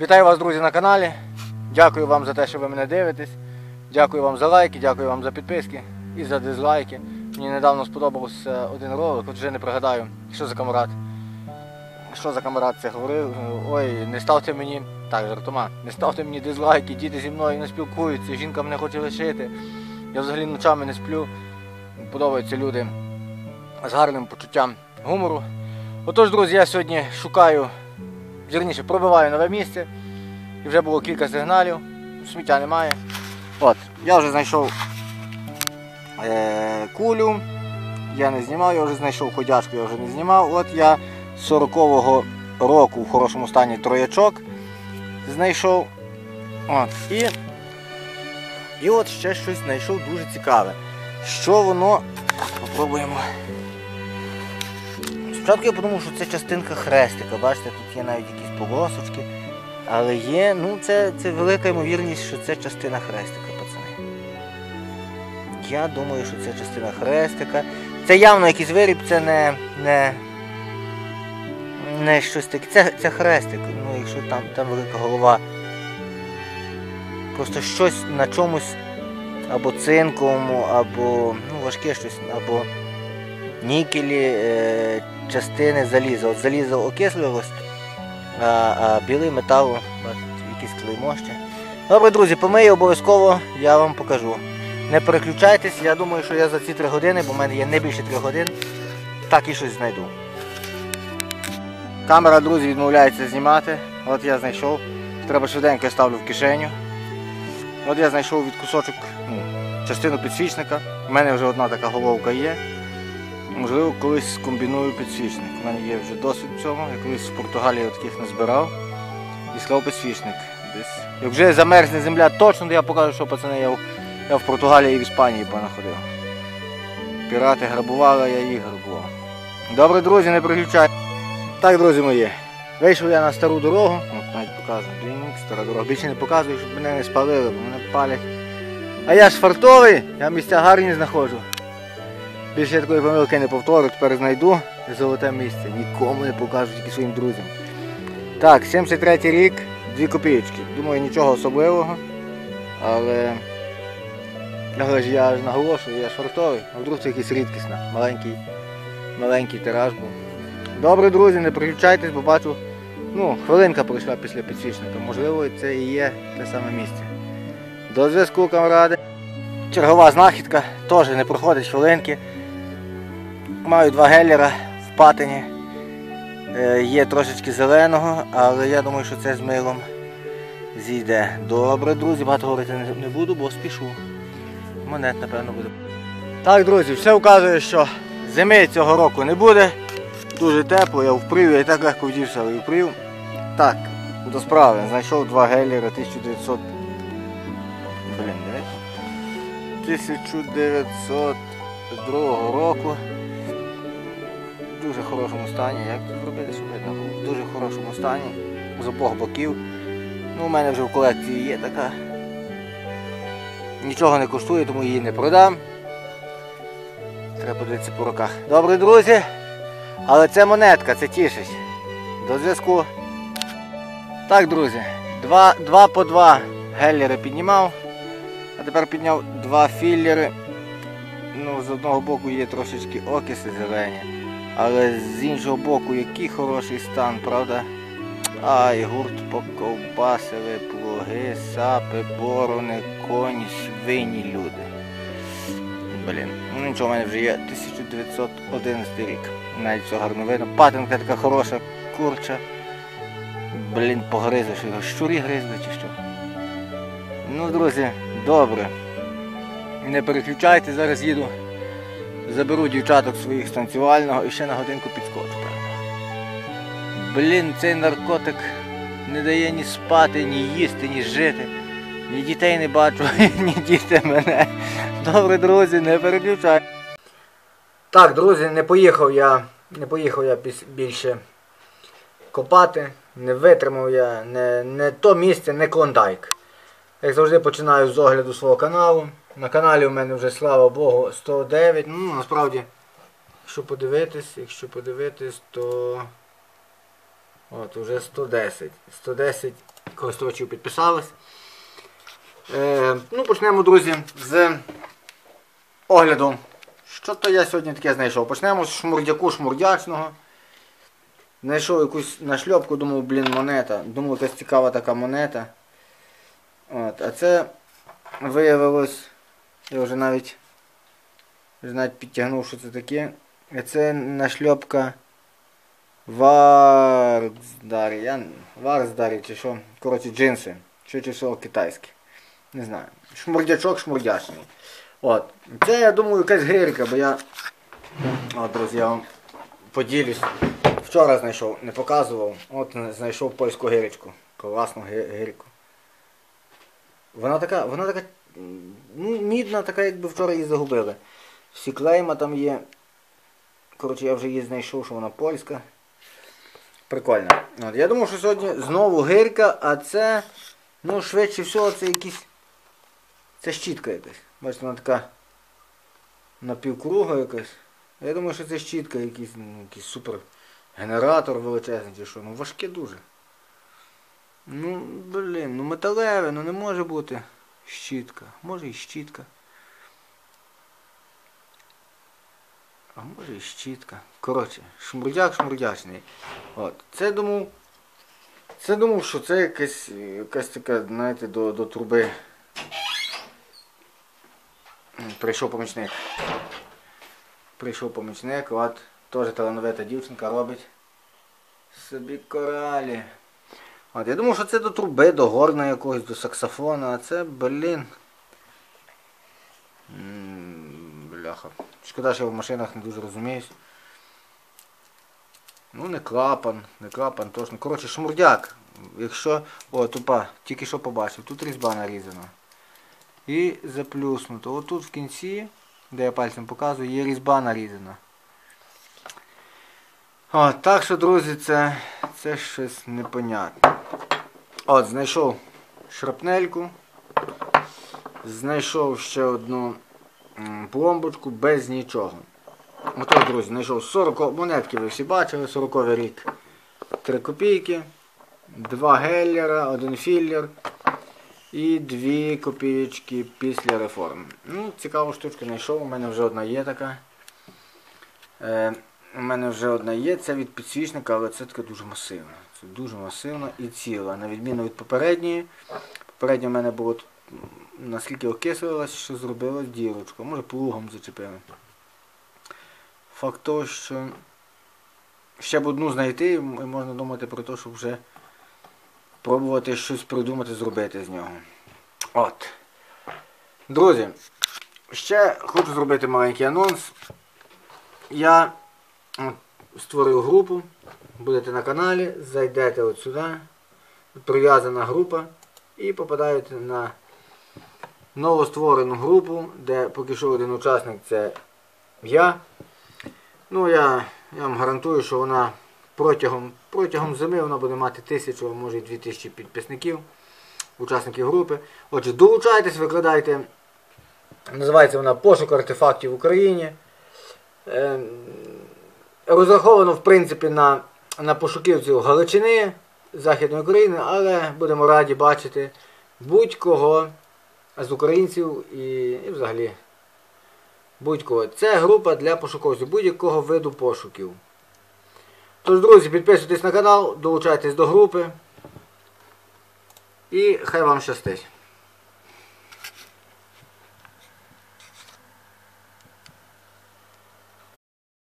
Вітаю вас, друзі, на каналі. Дякую вам за те, що ви мене дивитесь. Дякую вам за лайки, дякую вам за підписки і за дизлайки. Мені недавно сподобався один ролик, от вже не пригадаю, що за камарад. Що за камарад це говорив? Ой, не ставте мені, так, жартома, не ставте мені дизлайки, діти зі мною не спілкуються, жінка мене хоче лишити. Я взагалі ночами не сплю. Подобаються люди з гарним почуттям гумору. Отож, друзі, я сьогодні шукаю, вірніше, пробиваю нове місце. І вже було кілька сигналів, сміття немає. От, я вже знайшов е, кулю, я не знімав, я вже знайшов ходячку, я вже не знімав. От я з 40-го року в хорошому стані троячок знайшов. От, і, і от ще щось знайшов дуже цікаве. Що воно. Попробуємо. Спочатку я подумав, що це частинка хрестика. Бачите, тут є навіть полосочки. Але є, ну це, це велика ймовірність, що це частина хрестика, пацани. Я думаю, що це частина хрестика. Це явно якийсь виріб, це не. не, не щось таке. Це, це хрестик. Ну, якщо там, там велика голова. Просто щось на чомусь або цинковому, або ну, важке щось, або нікелі, е, частини заліза. От залізо окислювалось, а, а білий метал, якісь клеймо ще. Добре, друзі, помию обов'язково я вам покажу. Не переключайтесь, я думаю, що я за ці 3 години, бо в мене є не більше 3 годин, так і щось знайду. Камера, друзі, відмовляється знімати. От я знайшов. Треба швиденько ставлю в кишеню. От я знайшов від кусочок ну, частину підсвічника. У мене вже одна така головка є. Можливо, колись скомбіную підсвічник. У мене є вже досвід в цьому. Я колись в Португалії таких назбирав і склав підсвічник. Десь. Як вже замерзне земля точно, то я покажу, що пацани я в, я в Португалії і в Іспанії понаходив. Пірати грабували, я їх грабував. Добре, друзі, не приключай. Так, друзі мої. Вийшов я на стару дорогу, от навіть показую, Дінк, стара дорога. Більше не показую, щоб мене не спалили, бо мене палять. А я ж фартовий, я місця гарні знаходжу. Більше я такої помилки не повторю, тепер знайду золоте місце. Нікому не покажу, тільки своїм друзям. Так, 73 рік, 2 копійки. Думаю, нічого особливого. Але. Але ж я ж наголошую, я ж а вдруг це якийсь рідкісна, маленький, маленький тираж був. Добре, друзі, не переключайтесь, бо бачу, ну, хвилинка пройшла після підсвічника. Можливо, це і є те саме місце. До зв'язку, камради. Чергова знахідка, теж не проходить хвилинки. Маю два геллера в патині. Е, є трошечки зеленого, але я думаю, що це з милом зійде. Добре, друзі, багато говорити не, буду, бо спішу. Монет, напевно, буде. Так, друзі, все вказує, що зими цього року не буде. Дуже тепло, я вприв, я і так легко вдівся, але вприв. Так, до справи, знайшов два геллера 1900. Блін, дивись. 1902 року. Дуже хорошому стані. Як тут зробити, щоб видно? В дуже хорошому стані. З обох боків. Ну, у мене вже в колекції є така. Нічого не коштує, тому її не продам. Треба подивитися по руках. Добре, друзі. Але це монетка, це тішить. До зв'язку. Так, друзі, два, два по два геллери піднімав, а тепер підняв два філлери. Ну, з одного боку є трошечки окиси зелені, але з іншого боку який хороший стан, правда? Ай, гурт поковбасили, плуги, сапи, борони, коні, свині, люди. Блін, ну нічого, в мене вже є 1911 рік. Навіть все гарно видно. Патинка така хороша, курча. Блін, погризли, його щурі гризли чи що. Ну, друзі, добре. Не переключайте, зараз їду. Заберу дівчаток своїх з танцювального і ще на годинку підскочу. Блін, цей наркотик не дає ні спати, ні їсти, ні жити. Ні дітей не бачу, ні діти мене. Добре, друзі, не переключай. Так, друзі, не поїхав я, не поїхав я більше копати, не витримав я не, не то місце, не клондайк. Як завжди починаю з огляду свого каналу. На каналі у мене вже, слава Богу, 109. Ну, насправді, якщо подивитись, якщо подивитись, то От, уже 110. 110 користувачів підписались. Е, ну, почнемо, друзі, з огляду. Що то я сьогодні таке знайшов? Почнемо з шмурдяку шмурдячного. Знайшов якусь нашльопку, думав, блін, монета. Думав, якась цікава така монета. От, а це виявилось, я вже навіть, вже навіть підтягнув, що це таке. Це нашльопка Варздарі. Я... Варздарі чи що. Коротше, джинси. Що чи всього китайські. Не знаю. Шмурдячок шмурдячний. От. Це, я думаю, якась гирка, бо я. От, друзі, я вам поділюсь. Вчора знайшов, не показував. От знайшов польську гиречку. Класну ги- гирку. Вона така, вона така, ну, мідна, така, якби вчора її загубили. Всі клейма там є. Коротше, я вже її знайшов, що вона польська. Прикольно. От, я думав, що сьогодні знову гирка, а це, ну, швидше всього, це якісь. Це щітка якась. Бачите, вона така напівкруга якась. Я думаю, що це щітка, якийсь, ну, якийсь супер генератор величезний чи що. Ну важке дуже. Ну, блін, ну металеве, ну не може бути щітка. Може і щітка. А може і щітка. Коротше, шмурдяк шмурдячний. От. Це думав. Це думав, що це якась, якась така, знаєте, до, до труби. Прийшов помічник. Прийшов помічник, от теж талановита дівчинка робить собі коралі. От, я думав, що це до труби, до горна якогось, до саксофона, а це, блін. М, Бляха. Шкода, що я в машинах не дуже розуміюсь. Ну, не клапан, не клапан, точно. Коротше, шмурдяк. Якщо. О, тупа, тільки що побачив, тут різьба нарізана. І заплюснуто. Отут в кінці, де я пальцем показую, є різьба нарізана. О, так що, друзі, це, це щось непонятне. От, знайшов шрапнельку. Знайшов ще одну пломбочку без нічого. Ото, друзі, знайшов 40 монетки, ви всі бачили, 40 рік. 3 копійки, 2 геллера, 1 філлер і 2 копійки після реформ. Ну, цікаву штучку знайшов, у мене вже одна є така. Е, у мене вже одна є, це від підсвічника, але це така дуже масивна. Це дуже масивна і ціла. На відміну від попередньої. Попередня в мене було наскільки окислилась, що зробила дірочку. Може плугом зачепили. Факт того, що ще б одну знайти і можна думати про те, щоб вже пробувати щось придумати, зробити з нього. От. Друзі, ще хочу зробити маленький анонс. Я створив групу, будете на каналі, зайдете от сюди, прив'язана група і попадаєте на новостворену групу, де поки що один учасник це я. Ну, я, я вам гарантую, що вона протягом, протягом зими вона буде мати тисячу, а може і дві тисячі підписників, учасників групи. Отже, долучайтесь, викладайте. Називається вона Пошук артефактів в Україні. Розраховано, в принципі, на, на пошуківців Галичини, Західної України, але будемо раді бачити будь-кого з українців і, і взагалі будь-кого. Це група для пошуковців будь-якого виду пошуків. Тож, друзі, підписуйтесь на канал, долучайтесь до групи. І хай вам щастить.